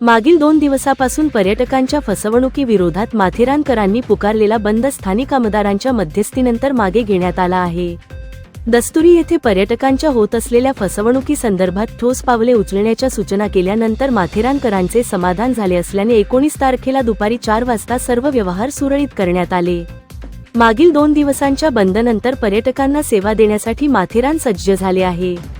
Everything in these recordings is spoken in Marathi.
मागील दोन दिवसापासून पर्यटकांच्या फसवणुकीविरोधात माथेरानकरांनी पुकारलेला बंद स्थानिक आमदारांच्या मध्यस्थीनंतर मागे घेण्यात आला आहे. दस्तुरी येथे पर्यटकांच्या होत असलेल्या फसवणुकीसंदर्भात ठोस पावले उचलण्याच्या सूचना केल्यानंतर माथेरानकरांचे समाधान झाले असल्याने एकोणीस तारखेला दुपारी चार वाजता सर्व व्यवहार सुरळीत करण्यात आले. मागील दोन दिवसांच्या बंदनंतर पर्यटकांना सेवा देण्यासाठी माथेरान सज्ज झाले आहे.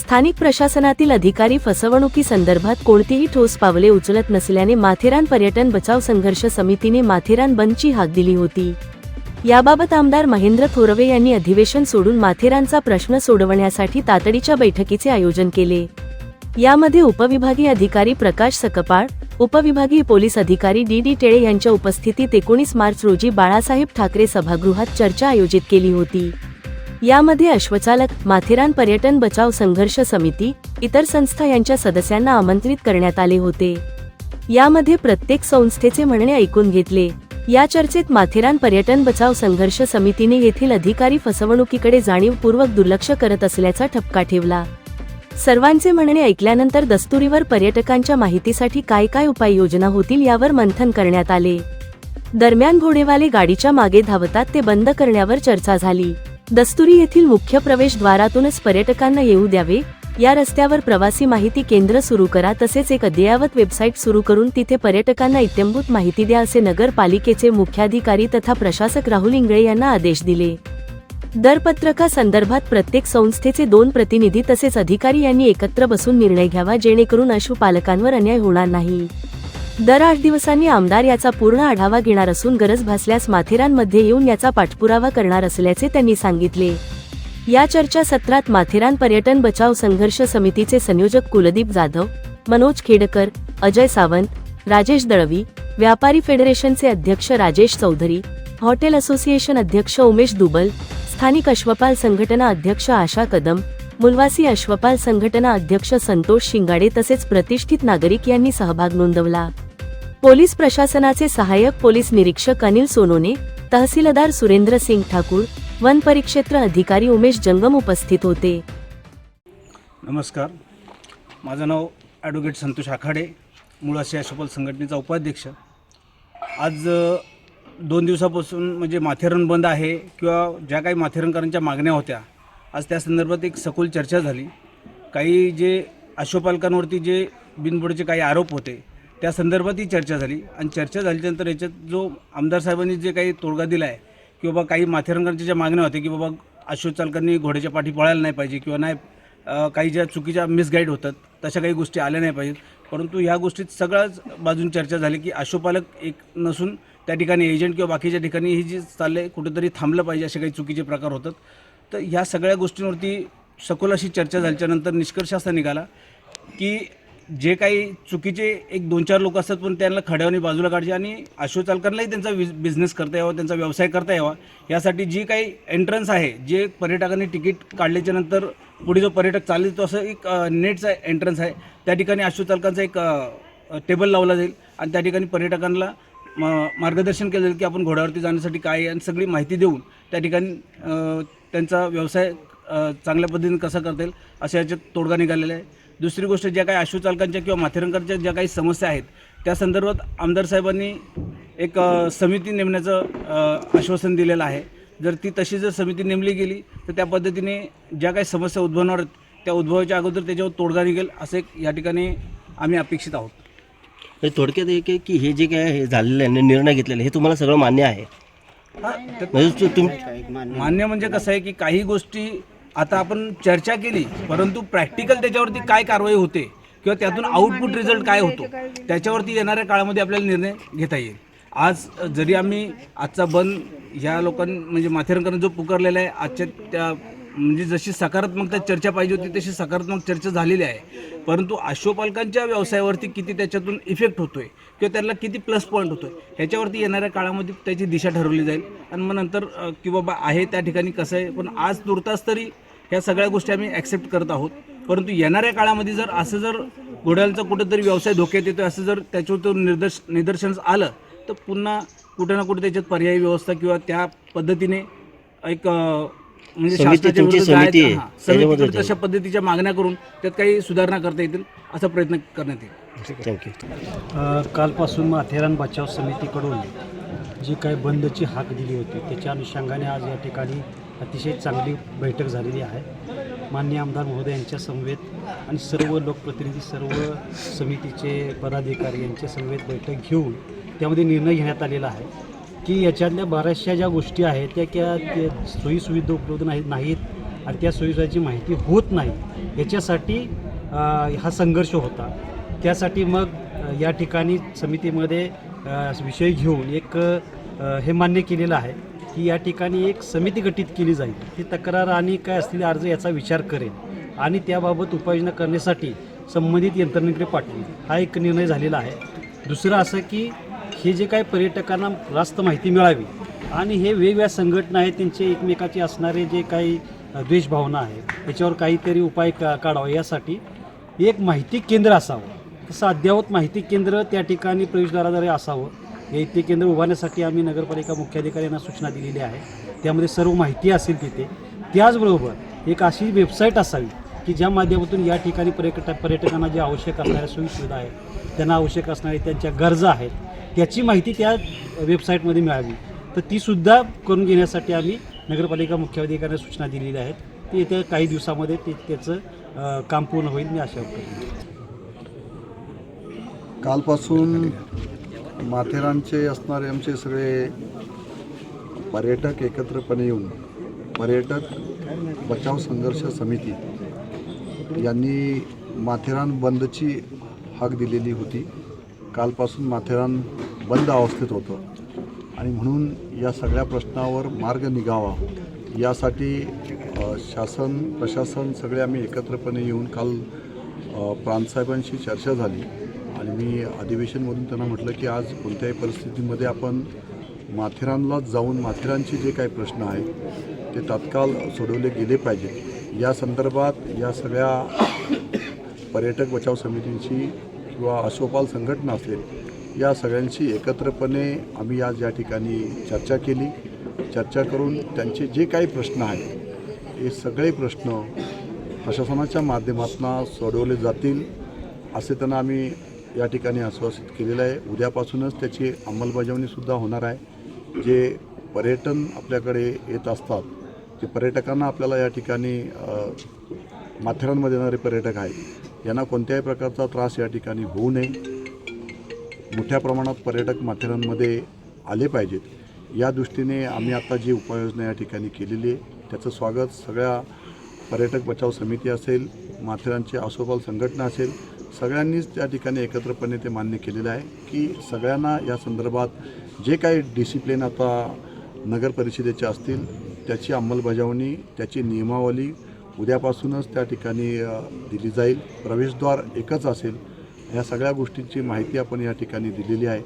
स्थानिक प्रशासनातील अधिकारी फसवणुकी संदर्भात कोणतीही ठोस पावले उचलत नसल्याने माथेरान पर्यटन बचाव संघर्ष समितीने माथेरान बंदची हाक दिली होती. याबाबत आमदार महेंद्र थोरवे यांनी अधिवेशन सोडून माथेरानचा प्रश्न सोडवण्यासाठी तातडीच्या बैठकीचे आयोजन केले. यामध्ये उपविभागीय अधिकारी प्रकाश सकपाळ उपविभागीय पोलीस अधिकारी डी डी टेळे यांच्या उपस्थितीत एकोणीस मार्च रोजी बाळासाहेब ठाकरे सभागृहात चर्चा आयोजित केली होती. यामध्ये अश्वचालक माथेरान पर्यटन बचाव संघर्ष समिती इतर संस्था यांच्या सदस्यांना आमंत्रित करण्यात आले होते. यामध्ये प्रत्येक संस्थेचे म्हणणे ऐकून घेतले. या चर्चेत माथेरान पर्यटन बचाव संघर्ष समितीने येथील अधिकारी फसवणुकीकडे जाणीवपूर्वक दुर्लक्ष करत असल्याचा ठपका ठेवला. सर्वांचे म्हणणे ऐकल्यानंतर दस्तुरीवर पर्यटकांच्या माहितीसाठी काय काय उपाययोजना होतील यावर मंथन करण्यात आले. दरम्यान घोडेवाले गाडीच्या मागे धावतात ते बंद करण्यावर चर्चा झाली. दस्तुरी येथील मुख्य प्रवेशद्वारातूनच पर्यटकांना येऊ द्यावे. या रस्त्यावर प्रवासी माहिती केंद्र सुरू करा तसेच एक अद्ययावत वेबसाईट सुरू करून तिथे पर्यटकांना इत्यंभूत माहिती द्या असे नगरपालिकेचे मुख्याधिकारी तथा प्रशासक राहुल इंगळे यांना आदेश दिले. दरपत्रका संदर्भात प्रत्येक संस्थेचे दोन प्रतिनिधी तसेच अधिकारी यांनी एकत्र बसून निर्णय घ्यावा जेणेकरून अशुपालकांवर अन्याय होणार नाही. दर आठ दिवसांनी आमदार याचा पूर्ण आढावा घेणार असून गरज भासल्यास माथेरानमध्ये येऊन याचा पाठपुरावा करणार असल्याचे त्यांनी सांगितले. या चर्चा सत्रात माथेरान पर्यटन बचाव संघर्ष समितीचे संयोजक कुलदीप जाधव मनोज खेडकर अजय सावंत राजेश दळवी व्यापारी फेडरेशनचे अध्यक्ष राजेश चौधरी हॉटेल असोसिएशन अध्यक्ष उमेश दुबल स्थानिक अश्वपाल संघटना अध्यक्ष आशा कदम मुलवासी अश्वपाल संघटना अध्यक्ष संतोष शिंगाडे तसेच प्रतिष्ठित नागरिक यांनी सहभाग नोंदवला. पोलीस प्रशासनाचे सहाय्यक पोलीस निरीक्षक अनिल सोनोने तहसीलदार सुरेंद्र सिंग ठाकूर वन परिक्षेत्र अधिकारी उमेश जंगम उपस्थित होते. नमस्कार. माझं नाव ॲडव्होकेट संतोष आखाडे मुळाशी अशोपल संघटनेचा उपाध्यक्ष. आज दोन दिवसापासून म्हणजे माथेरण बंद आहे किंवा ज्या काही माथेरणकरांच्या मागण्या होत्या आज त्या संदर्भात एक सखोल चर्चा झाली. काही जे अश्वपालकांवरती जे बिनबुडचे काही आरोप होते त्या संदर्भातही चर्चा झाली. आणि चर्चा झाल्यानंतर याच्यात जो आमदार साहेबांनी जे काही तोडगा दिला आहे की बाबा काही माथेरंगांच्या ज्या मागण्या होत्या की बाबा अश्वचालकांनी घोड्याच्या पाठी पळायला नाही पाहिजे किंवा नाही काही ज्या चुकीच्या मिसगाईड होतात तशा काही गोष्टी आल्या नाही पाहिजेत. परंतु ह्या गोष्टीत सगळ्याच बाजून चर्चा झाली की अश्वपालक एक नसून त्या ठिकाणी एजंट किंवा बाकीच्या ठिकाणी ही जी आहे कुठेतरी थांबलं पाहिजे असे काही चुकीचे प्रकार होतात. तर ह्या सगळ्या गोष्टींवरती सखोल अशी चर्चा झाल्याच्यानंतर निष्कर्ष असा निघाला की जे काही चुकीचे एक दोन चार लोक असतात पण त्यांना खड्यावणी बाजूला काढचे आणि अश्वचालकांनाही त्यांचा बिझनेस करता यावा त्यांचा व्यवसाय करता यावा यासाठी जी काही एंट्रन्स आहे जे पर्यटकांनी तिकीट काढल्याच्या नंतर पुढे जो पर्यटक चालेल तो असं एक नेटचा एंट्रन्स आहे. त्या ठिकाणी अश्वचालकांचा एक टेबल लावला जाईल आणि त्या ठिकाणी पर्यटकांना म- मार्गदर्शन केलं जाईल की आपण घोड्यावरती जाण्यासाठी काय आणि सगळी माहिती देऊन त्या ठिकाणी त्यांचा व्यवसाय चांगल्या पद्धतीने कसा करता येईल अशा याच्यात तोडगा निघालेला आहे. दुसरी गोष्ट ज्या काही अश्वचालकांच्या किंवा माथेरंकरच्या ज्या काही समस्या आहेत त्या संदर्भात आमदार साहेबांनी एक समिती नेमण्याचं आश्वासन दिलेलं आहे. जर ती तशी जर समिती नेमली गेली तर त्या पद्धतीने ज्या काही समस्या उद्भवणार आहेत त्या उद्भवाच्या अगोदर त्याच्यावर तोडगा निघेल असं एक या ठिकाणी आम्ही अपेक्षित आहोत. हे थोडक्यात एक आहे की हे जे काय हे झालेलं आहे निर्णय घेतलेला आहे, हे तुम्हाला सगळं मान्य आहे? तर म्हणजे तुम मान्य म्हणजे कसं आहे की काही गोष्टी आता आपण चर्चा केली परंतु प्रॅक्टिकल त्याच्यावरती काय कारवाई होते किंवा त्यातून आउटपुट रिझल्ट काय होतो त्याच्यावरती येणाऱ्या काळामध्ये आपल्याला निर्णय घेता येईल. आज जरी आम्ही आजचा बंद ह्या लोकांनी म्हणजे माथेरकरांनी जो पुकारलेला आहे आजच्या त्या म्हणजे जशी सकारात्मकता चर्चा पाहिजे होती तशी सकारात्मक चर्चा झालेली आहे. परंतु अश्वपालकांच्या व्यवसायावरती किती त्याच्यातून इफेक्ट होतोय किंवा त्याला किती प्लस पॉईंट होतोय ह्याच्यावरती येणाऱ्या काळामध्ये त्याची दिशा ठरवली जाईल. आणि मग नंतर की बाबा आहे त्या ठिकाणी कसं आहे पण आज तुर्तास तरी ह्या सगळ्या गोष्टी आम्ही ॲक्सेप्ट करत आहोत. परंतु येणाऱ्या काळामध्ये जर असं जर घोड्यालचा कुठेतरी व्यवसाय धोक्यात येतो असं जर त्याच्यावर निदर्श निदर्शनास आलं तर पुन्हा कुठे ना कुठे त्याच्यात पर्यायी व्यवस्था किंवा त्या पद्धतीने एक म्हणजे समिती शासनाच्या तुमची विरुद्ध समिती. हां, त्याच्यामध्ये समितीकडे. तशा पद्धतीच्या मागण्या करून त्यात काही सुधारणा करता येतील असा प्रयत्न करण्यात येईल थँक्यू अ, कालपासून माथेरान बचाव समितीकडून जी काही बंदची हाक दिली होती त्याच्या अनुषंगाने आज या ठिकाणी अतिशय चांगली बैठक झालेली आहे माननीय आमदार महोदय यांच्या समवेत आणि सर्व लोकप्रतिनिधी सर्व समितीचे पदाधिकारी यांच्या समवेत बैठक घेऊन त्यामध्ये निर्णय घेण्यात आलेला आहे की याच्यातल्या बऱ्याचशा ज्या गोष्टी आहेत त्या क्या त्या सोयीसुविधा उपलब्ध नाहीत नाहीत आणि त्या सोयीसुविधाची माहिती होत नाही. याच्यासाठी हा संघर्ष होता. त्यासाठी मग या ठिकाणी समितीमध्ये विषय घेऊन एक हे मान्य केलेलं आहे की या ठिकाणी एक समिती गठीत केली जाईल. ती तक्रार आणि काय असलेले अर्ज याचा विचार करेल आणि त्याबाबत उपाययोजना करण्यासाठी संबंधित यंत्रणेकडे पाठवेल. हा एक निर्णय झालेला आहे. दुसरं असं की हे जे काही पर्यटकांना जास्त माहिती मिळावी आणि हे वेगवेगळ्या संघटना आहेत त्यांचे एकमेकाचे असणारे जे काही द्वेषभावना आहे त्याच्यावर काहीतरी उपाय का काढावा यासाठी एक माहिती केंद्र असावं. तसं अद्ययावत माहिती केंद्र त्या ठिकाणी प्रवेशद्वाराद्वारे असावं. हे ते केंद्र उभारण्यासाठी आम्ही नगरपालिका मुख्याधिकारी यांना सूचना दिलेली आहे. त्यामध्ये सर्व माहिती असेल तिथे. त्याचबरोबर एक अशी वेबसाईट असावी की ज्या माध्यमातून या ठिकाणी पर्यटक पर्यटकांना जे आवश्यक असणाऱ्या सोयीसुविधा आहेत त्यांना आवश्यक असणारे त्यांच्या गरजा आहेत त्याची माहिती त्या वेबसाईटमध्ये मिळावी. तर तीसुद्धा करून घेण्यासाठी आम्ही नगरपालिका मुख्याधिकाऱ्यांना सूचना दिलेल्या आहेत. ते येत्या काही दिवसामध्ये ते त्याचं काम पूर्ण होईल मी आशा करतो. कालपासून माथेरानचे असणारे आमचे सगळे पर्यटक एकत्रपणे येऊन पर्यटक बचाव संघर्ष समिती यांनी माथेरान बंदची हाक दिलेली होती. कालपासून माथेरान बंद अवस्थेत होतं. आणि म्हणून या सगळ्या प्रश्नावर मार्ग निघावा. यासाठी शासन प्रशासन सगळे आम्ही एकत्रपणे येऊन काल प्रांतसाहेबांशी चर्चा झाली. आणि मी अधिवेशनमधून त्यांना म्हटलं की आज कोणत्याही परिस्थितीमध्ये आपण माथेरानलाच जाऊन माथेरानचे जे काही प्रश्न आहेत ते तात्काळ सोडवले गेले पाहिजेत. या संदर्भात या सगळ्या पर्यटक बचाव समितींची किंवा अशोपाल संघटना असेल या सगळ्यांशी एकत्रपणे आम्ही आज या ठिकाणी चर्चा केली. चर्चा करून त्यांचे जे काही प्रश्न आहेत हे सगळे प्रश्न प्रशासनाच्या माध्यमातून सोडवले जातील असे त्यांना आम्ही या ठिकाणी आश्वासित केलेलं आहे. उद्यापासूनच त्याची अंमलबजावणीसुद्धा होणार आहे. जे पर्यटन आपल्याकडे येत असतात ते पर्यटकांना आपल्याला या ठिकाणी माथेरानमध्ये येणारे पर्यटक आहेत यांना कोणत्याही प्रकारचा त्रास या ठिकाणी होऊ नये. मोठ्या प्रमाणात पर्यटक माथेरानमध्ये आले पाहिजेत. या दृष्टीने आम्ही आता जी उपाययोजना या ठिकाणी केलेली आहे त्याचं स्वागत सगळ्या पर्यटक बचाव समिती असेल माथेरानची आसोपाल संघटना असेल सगळ्यांनीच त्या ठिकाणी एकत्रपणे ते मान्य केलेलं आहे की सगळ्यांना या संदर्भात जे काही डिसिप्लिन आता नगर परिषदेचे असतील त्याची अंमलबजावणी त्याची नियमावली उद्यापासूनच त्या ठिकाणी दिली जाईल. प्रवेशद्वार एकच असेल. या सगळ्या गोष्टींची माहिती आपण या ठिकाणी दिलेली आहे.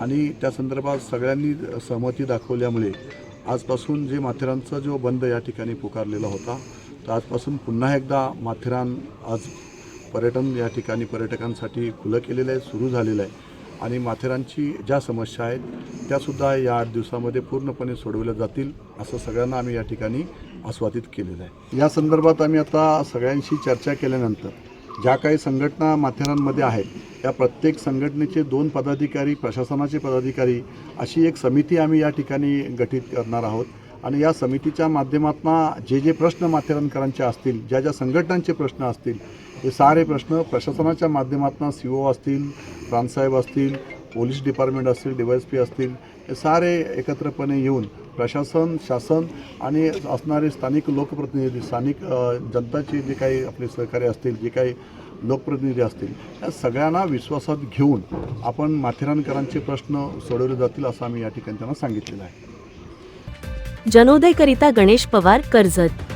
आणि त्या संदर्भात सगळ्यांनी सहमती दाखवल्यामुळे आजपासून जे माथेरानचा जो बंद या ठिकाणी पुकारलेला होता तर आजपासून पुन्हा एकदा माथेरान आज पर्यटन या ठिकाणी पर्यटकांसाठी खुलं केलेलं आहे सुरू झालेलं आहे. आणि माथेरानची ज्या समस्या आहेत त्यासुद्धा या आठ दिवसामध्ये पूर्णपणे सोडवल्या जातील असं सगळ्यांना आम्ही या ठिकाणी आस्वादित केलेलं आहे. या संदर्भात आम्ही आता सगळ्यांशी चर्चा केल्यानंतर ज्या काही संघटना माथेरानमध्ये आहेत त्या प्रत्येक संघटनेचे दोन पदाधिकारी प्रशासनाचे पदाधिकारी अशी एक समिती आम्ही या ठिकाणी गठीत करणार आहोत. आणि या समितीच्या माध्यमातून जे जे प्रश्न माथेरानकरांचे असतील ज्या ज्या संघटनांचे प्रश्न असतील हे सारे प्रश्न प्रशासनाच्या माध्यमातून सी ओ असतील प्रांतसाहेब असतील पोलीस डिपार्टमेंट असतील डी वाय एस पी असतील हे सारे एकत्रपणे येऊन प्रशासन शासन आणि असणारे स्थानिक लोकप्रतिनिधी स्थानिक जनताचे जे काही आपले सहकारी असतील जे काही लोकप्रतिनिधी असतील या सगळ्यांना विश्वासात घेऊन आपण माथेरानकरांचे प्रश्न सोडवले जातील असं आम्ही या ठिकाणी त्यांना सांगितलेलं आहे. जनोदयकरिता गणेश पवार कर्जत.